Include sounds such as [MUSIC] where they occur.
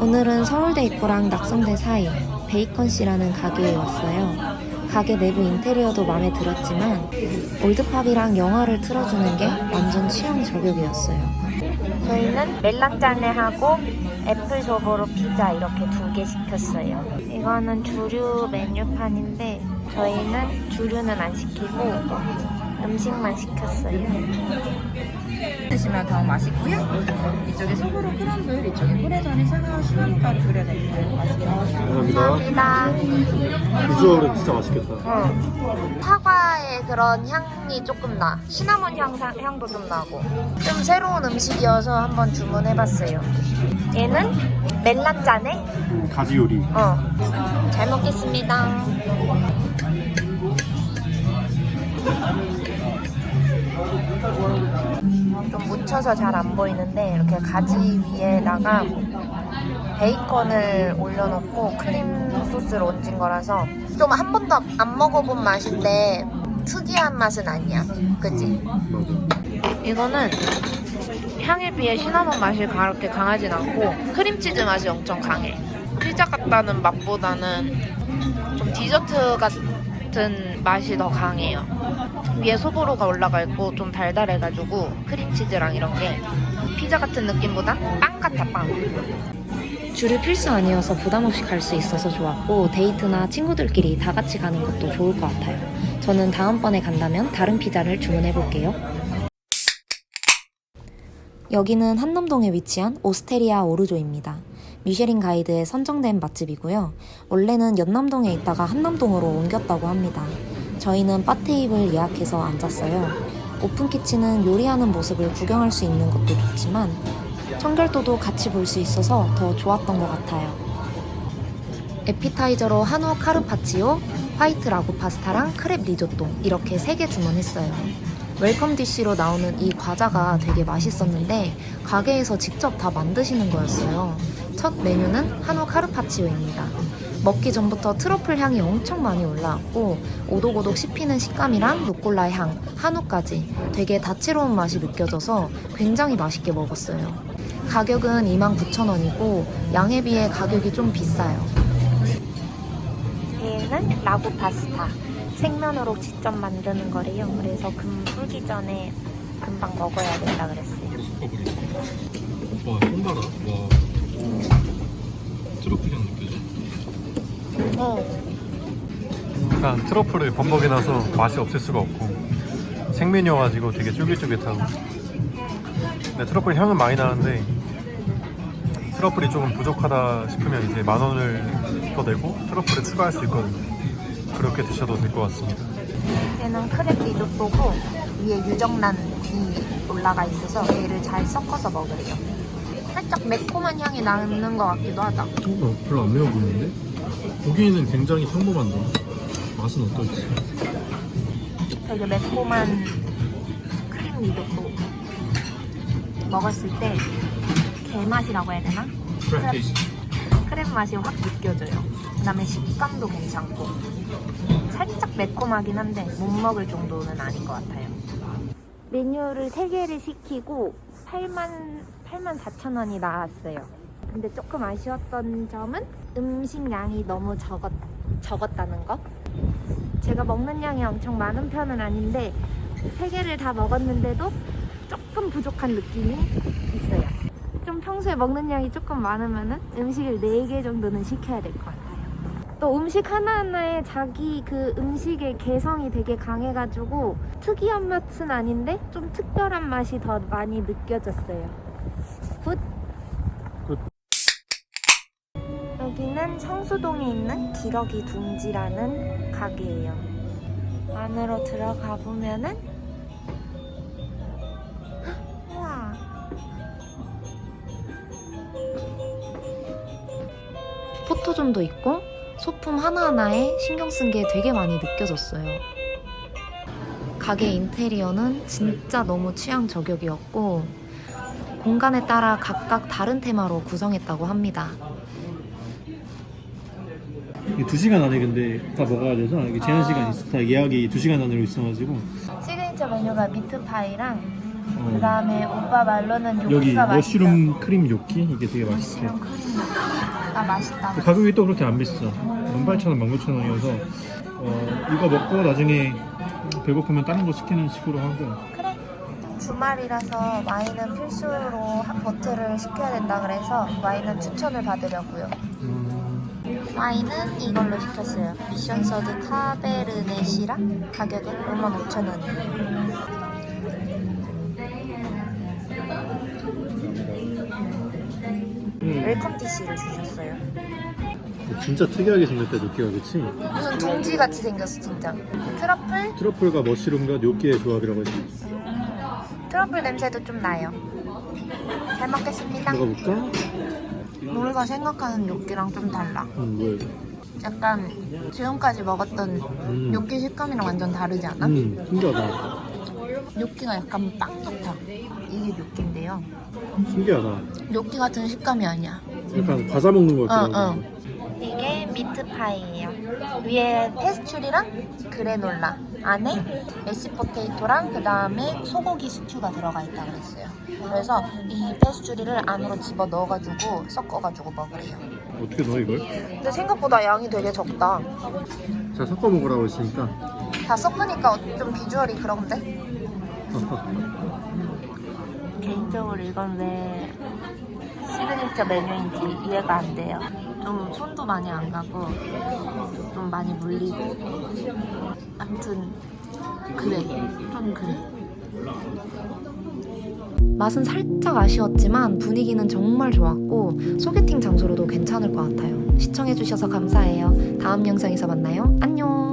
오늘은 서울대 입구랑 낙성대 사이 베이컨씨라는 가게에 왔어요. 가게 내부 인테리어도 마음에 들었지만 올드팝이랑 영화를 틀어주는 게 완전 취향 저격이었어요. 저희는 멜랑짜네하고 애플 소보로 피자 이렇게 두 개 시켰어요. 이거는 주류 메뉴판인데 저희는 주류는 안 시키고 음식만 시켰어요. 드시면 더 맛있고요. 이쪽에 소보로 크럼블, 이쪽에 꿀에전이 사과 시나몬가루 그려져 있어요. 맛있게 드세요. 감사합니다. 감사합니다. 비주얼은 진짜 맛있겠다. 응. 사과의 그런 향이 조금 나. 시나몬 향, 향도 좀 나고. 좀 새로운 음식이어서 한번 주문해봤어요. 얘는 멜란짜네? 가지 요리. 어. 잘 먹겠습니다. 좀 묻혀서 잘 안 보이는데 이렇게 가지 위에다가 베이컨을 올려놓고 크림 소스를 얹은 거라서 좀 한 번도 안 먹어본 맛인데 특이한 맛은 아니야. 맞아. 이거는 향에 비해 시나몬 맛이 그렇게 강하진 않고 크림치즈 맛이 엄청 강해. 피자 같다는 맛보다는 좀 디저트 같은 맛이 더 강해요. 위에 소보로가 올라가 있고 좀 달달해가지고 크림치즈랑 이런 게 피자 같은 느낌보다 빵 같아 빵. 줄이 필수 아니어서 부담 없이 갈 수 있어서 좋았고 데이트나 친구들끼리 다 같이 가는 것도 좋을 것 같아요. 저는 다음번에 간다면 다른 피자를 주문해 볼게요. 여기는 한남동에 위치한 오스테리아 오르조입니다. 미쉐린 가이드에 선정된 맛집이고요. 원래는 연남동에 있다가 한남동으로 옮겼다고 합니다. 저희는 바 테이블 예약해서 앉았어요. 오픈 키친은 요리하는 모습을 구경할 수 있는 것도 좋지만 청결도도 같이 볼 수 있어서 더 좋았던 것 같아요. 에피타이저로 한우 카르파치오, 화이트 라구 파스타랑 크랩 리조또 이렇게 3개 주문했어요. 웰컴 디쉬로 나오는 이 과자가 되게 맛있었는데 가게에서 직접 다 만드시는 거였어요. 첫 메뉴는 한우 카르파치오입니다. 먹기 전부터 트러플 향이 엄청 많이 올라왔고 오독오독 씹히는 식감이랑 루꼴라 향, 한우까지 되게 다채로운 맛이 느껴져서 굉장히 맛있게 먹었어요. 가격은 29,000원이고 양에 비해 가격이 좀 비싸요. 얘는 라구 파스타. 생면으로 직접 만드는 거래요. 그래서 금 풀기 전에 금방 먹어야 된다 그랬어요. 와, 손 봐라. 와. 트러플 향 느껴져. 어. 일단 트러플을 범벅이 나서 맛이 없을 수가 없고 생면이어가지고 되게 쫄깃쫄깃하고 근데 트러플 향은 많이 나는데 트러플이 조금 부족하다 싶으면 이제 만 원을 더 내고 트러플을 추가할 수 있거든요 그렇게 드셔도 될 것 같습니다 얘는 크랩 리조또고 위에 유정란이 올라가 있어서 얘를 잘 섞어서 먹으래요. 살짝 매콤한 향이 나는 것 같기도 하다. 어, 별로 안 매워 보이는데? 고기는 굉장히 평범한데 맛은 어떨지 되게 매콤한 크림 리조또 먹었을 때 게맛이라고 해야 되나? 크랩 테이스트 크랩 맛이 확 느껴져요. 그다음에 식감도 괜찮고 살짝 매콤하긴 한데 못 먹을 정도는 아닌 것 같아요. 메뉴를 3개를 시키고 8만 8만 4천 원이 나왔어요. 근데 조금 아쉬웠던 점은 음식 양이 너무 적었, 적었다는 거. 제가 먹는 양이 엄청 많은 편은 아닌데 3개를 다 먹었는데도 조금 부족한 느낌이 있어요. 좀 평소에 먹는 양이 조금 많으면은 음식을 4개 정도는 시켜야 될 것 같아요. 또 음식 하나하나에 자기 그 음식의 개성이 되게 강해가지고 특이한 맛은 아닌데 좀 특별한 맛이 더 많이 느껴졌어요. 굿! 굿. 여기는 성수동에 있는 기러기 둥지라는 가게예요. 안으로 들어가 보면은 헉, 우와 포토존도 있고 소품 하나하나에 신경 쓴 게 되게 많이 느껴졌어요. 가게 인테리어는 진짜 너무 취향 저격이었고 공간에 따라 각각 다른 테마로 구성했다고 합니다. 이게 2시간 안에 근데 다 먹어야 돼서 이게 제한 시간이 있어 다 예약이 2시간 안으로 있어가지고 시그니처 메뉴가 미트파이랑 그 다음에 오빠 말로는 여기 요기가 맛있어. 머쉬룸 크림 요끼 이게 되게 맛있대. 머쉬룸 크림. 아 맛있다. 가격이 또 그렇게 안 비싸. 18,000원, 19,000원이어서 어, 이거 먹고 나중에 배고프면 다른 거 시키는 식으로 하고 그래. 주말이라서 와인은 필수로 한 버틀을 시켜야 된다 그래서 와인은 추천을 받으려고요. 와인은 이걸로 시켰어요. 미션 서드 카베르네시랑 가격은 55,000원이에요. 웰컴 디시를 주셨어요. 진짜 특이하게 생겼다 요끼가 그치? 무슨 둥지 같이 생겼어 진짜. 트러플? 트러플과 머쉬룸과 요끼의 조합이라고 했지. 트러플 냄새도 좀 나요. 잘 먹겠습니다. 먹어볼까? 우리가 생각하는 요끼랑 좀 달라. 음, 뭐야? 약간 지금까지 먹었던 음. 요끼 식감이랑 완전 다르지 않아? 음, 신기하다. 요끼가 약간 빵 같아. 이게 요끼인데요. 신기하다. 요끼 같은 식감이 아니야. 약간 과자 먹는 거 어, 같은 어. 이게 미트파이예요. 위에 페스츄리랑 그래놀라, 안에 메시 포테이토랑 그 다음에 소고기 스튜가 들어가 있다 그랬어요. 그래서 이 페스츄리를 안으로 집어 넣어가지고 섞어가지고 먹으래요. 어떻게 넣어 이걸? 근데 생각보다 양이 되게 적다. 자 섞어 먹으라고 했으니까. 다 섞으니까 좀 비주얼이 그런데? [LAUGHS] 개인적으로 이건 왜 시그니처 메뉴인지 이해가 안 돼요. 좀 손도 많이 안 가고 좀 많이 물리고 아무튼 그래 좀 그래. 맛은 살짝 아쉬웠지만 분위기는 정말 좋았고 소개팅 장소로도 괜찮을 것 같아요. 시청해주셔서 감사해요. 다음 영상에서 만나요. 안녕!